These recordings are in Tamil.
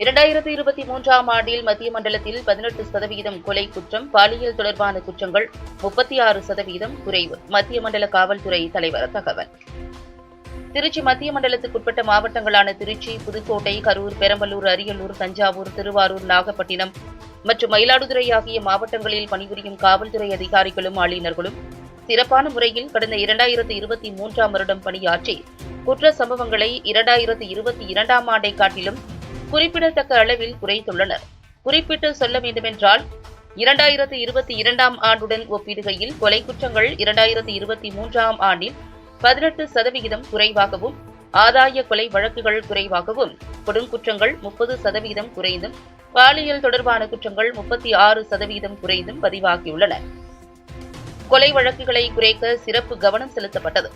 இரண்டாயிரத்தி இருபத்தி மூன்றாம் ஆண்டில் மத்திய மண்டலத்தில் பதினெட்டு சதவீதம் கொலை குற்றம் பாலியல் தொடர்பான குற்றங்கள் முப்பத்தி ஆறு சதவீதம் குறைவு. மத்திய மண்டல காவல்துறை தலைவர் தகவல். திருச்சி மத்திய மண்டலத்துக்குட்பட்ட மாவட்டங்களான திருச்சி புதுக்கோட்டை கரூர் பெரம்பலூர் அரியலூர் தஞ்சாவூர் திருவாரூர் நாகப்பட்டினம் மற்றும் மயிலாடுதுறை ஆகிய மாவட்டங்களில் பணிபுரியும் காவல்துறை அதிகாரிகளும் ஆளுநர்களும் சிறப்பான முறையில் கடந்த இரண்டாயிரத்து இருபத்தி மூன்றாம் வருடம் பணியாற்றி குற்ற சம்பவங்களை இரண்டாயிரத்து இருபத்தி இரண்டாம் ஆண்டை காட்டிலும் குறிப்பிடத்தக்க அளவில் குறைத்துள்ளனர் குறிப்பிட்டு சொல்ல வேண்டுமென்றால் இரண்டாயிரத்து இருபத்தி இரண்டாம் ஆண்டுடன் ஒப்பிடுகையில் கொலை குற்றங்கள் இரண்டாயிரத்து இருபத்தி மூன்றாம் ஆண்டில் பதினெட்டு சதவிகிதம் குறைவாகவும் ஆதாய கொலை வழக்குகள் குறைவாகவும் கொடுங்குற்றங்கள் முப்பது சதவீதம் குறைந்தும் பாலியல் தொடர்பான குற்றங்கள் முப்பத்தி ஆறு சதவீதம் குறைந்தும் பதிவாகியுள்ளன. கொலை வழக்குகளை குறைக்க சிறப்பு கவனம் செலுத்தப்பட்டது.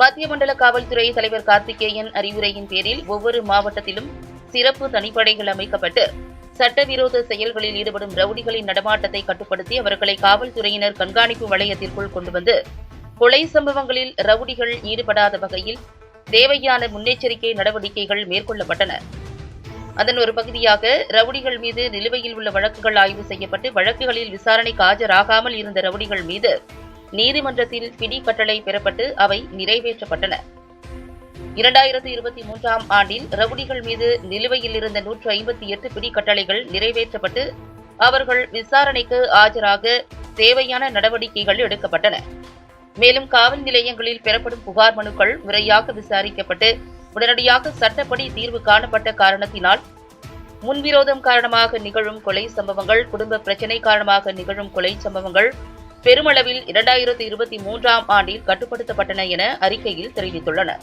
மத்திய மண்டல காவல்துறை தலைவர் கார்த்திகேயன் அறிவுரையின் பேரில் ஒவ்வொரு மாவட்டத்திலும் சிறப்பு தனிப்படைகள் அமைக்கப்பட்டு சட்டவிரோத செயல்களில் ஈடுபடும் ரவுடிகளின் நடமாட்டத்தை கட்டுப்படுத்தி அவர்களை காவல்துறையினர் கண்காணிப்பு வளையத்திற்குள் கொண்டு வந்து கொலை சம்பவங்களில் ரவுடிகள் ஈடுபடாத வகையில் தேவையான முன்னெச்சரிக்கை நடவடிக்கைகள் மேற்கொள்ளப்பட்டன. அதன் ஒரு பகுதியாக ரவுடிகள் மீது நிலுவையில் உள்ள வழக்குகள் ஆய்வு செய்யப்பட்டு வழக்குகளில் விசாரணைக்கு ஆஜராகாமல் இருந்த ரவுடிகள் மீது நீதிமன்றத்தில் பிடி கட்டளை பெறப்பட்டு அவை நிறைவேற்றப்பட்டன. இரண்டாயிரத்தி இருபத்தி மூன்றாம் ஆண்டில் ரவுடிகள் மீது நிலுவையில் இருந்த நூற்று ஐம்பத்தி எட்டு பிடி கட்டளைகள் நிறைவேற்றப்பட்டு அவர்கள் விசாரணைக்கு ஆஜராக தேவையான நடவடிக்கைகள் எடுக்கப்பட்டன. மேலும் காவல் நிலையங்களில் பெறப்படும் புகார் மனுக்கள் முறையாக விசாரிக்கப்பட்டு உடனடியாக சட்டப்படி தீர்வு காணப்பட்ட காரணத்தினால் முன்விரோதம் காரணமாக நிகழும் கொலை சம்பவங்கள் குடும்ப பிரச்சினை காரணமாக நிகழும் கொலை சம்பவங்கள் பெருமளவில் இரண்டாயிரத்தி இருபத்தி மூன்றாம் ஆண்டில் கட்டுப்படுத்தப்பட்டன என அறிக்கையில் தெரிவித்துள்ளனர்.